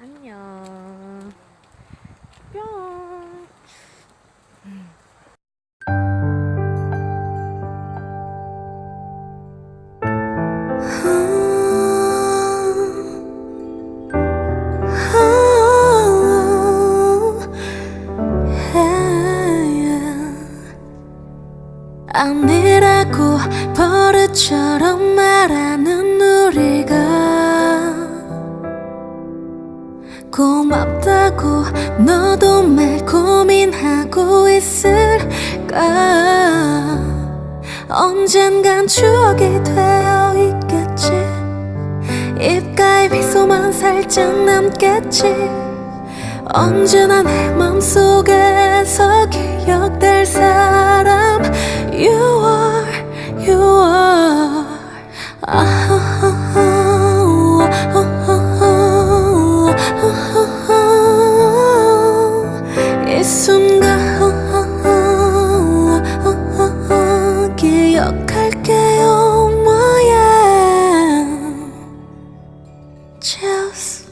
안녕. 뿅. 아니라고 버릇처럼 말하는 우리가 고맙다고 너도 매 고민하고 있을까? 언젠간 추억이 되어 있겠지. 입가에 미소만 살짝 남겠지. 언제나 내 맘속에서 기억될 사람. You are, you are. 아 기